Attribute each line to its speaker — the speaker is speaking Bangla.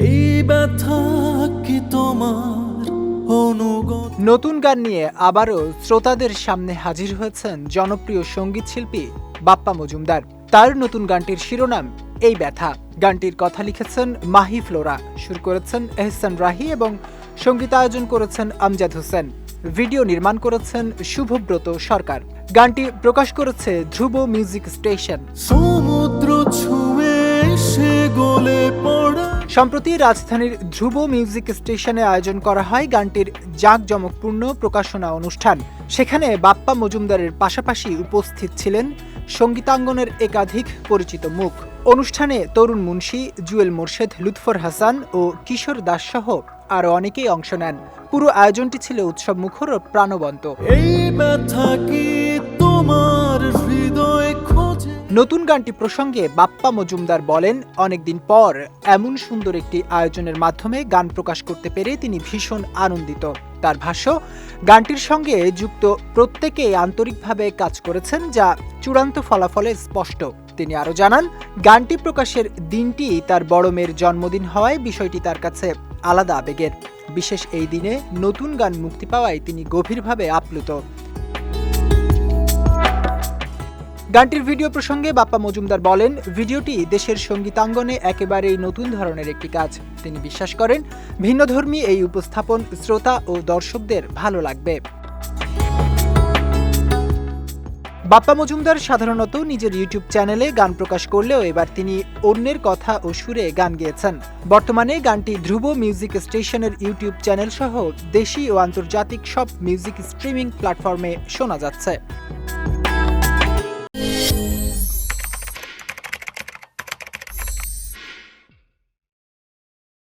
Speaker 1: এই ব্যথা কি তোমার অনুগত?
Speaker 2: নতুন গান নিয়ে আবারও শ্রোতাদের সামনে হাজির হয়েছেন জনপ্রিয় সংগীত শিল্পী বাপ্পা মজুমদার। তার নতুন গানটির শিরোনাম এই ব্যথা। গানটির কথা লিখেছেন মাহি ফ্লোরা সুর করেছেন এহসান রাহি এবং সঙ্গীতায়োজন করেছেন আমজাদ হোসেন। ভিডিও নির্মাণ করেছেন শুভব্রত সরকার। গানটি প্রকাশ করেছে ধ্রুব মিউজিক স্টেশন।
Speaker 1: সমুদ্র ছুঁয়ে সে গলে পড়া
Speaker 2: সম্প্রতি রাজধানীর ধ্রুব মিউজিক স্টেশনে আয়োজন করা হয় গানটির জাঁকজমকপূর্ণ প্রকাশনা অনুষ্ঠান। সেখানে বাপ্পা মজুমদারের পাশাপাশি উপস্থিত ছিলেন সঙ্গীতাঙ্গনের একাধিক পরিচিত মুখ। অনুষ্ঠানে তরুণ মুন্সি, জুয়েল মোর্শেদ, লুৎফর হাসান ও কিশোর দাস সহ আরও অনেকেই অংশ নেন। পুরো আয়োজনটি ছিল উৎসব মুখর ও প্রাণবন্ত।
Speaker 1: এই ব্যথা কি
Speaker 2: নতুন গানটি প্রসঙ্গে বাপ্পা মজুমদার বলেন, অনেকদিন পর এমন সুন্দর একটি আয়োজনের মাধ্যমে গান প্রকাশ করতে পেরে তিনি ভীষণ আনন্দিত। তার ভাষ্য, গানটির সঙ্গে যুক্ত প্রত্যেকে আন্তরিকভাবে কাজ করেছেন, যা চূড়ান্ত ফলাফলে স্পষ্ট। তিনি আরও জানান, গানটি প্রকাশের দিনটি তার বড় মেয়ের জন্মদিন হওয়ায় বিষয়টি তার কাছে আলাদা আবেগের। বিশেষ এই দিনে নতুন গান মুক্তি পাওয়ায় তিনি গভীরভাবে আপ্লুত। গানটির ভিডিও প্রসঙ্গে বাপ্পা মজুমদার বলেন, ভিডিওটি দেশের সঙ্গীতাঙ্গনে একেবারেই নতুন ধরনের একটি কাজ। তিনি বিশ্বাস করেন ভিন্নধর্মী এই উপস্থাপন শ্রোতা ও দর্শকদের ভালো লাগবে। বাপ্পা মজুমদার সাধারণত নিজের ইউটিউব চ্যানেলে গান প্রকাশ করলেও এবার তিনি অন্যের কথা ও সুরে গান গেয়েছেন। বর্তমানে গানটি ধ্রুব মিউজিক স্টেশনের ইউটিউব চ্যানেল সহ দেশি ও আন্তর্জাতিক সব মিউজিক স্ট্রিমিং প্ল্যাটফর্মে শোনা যাচ্ছে।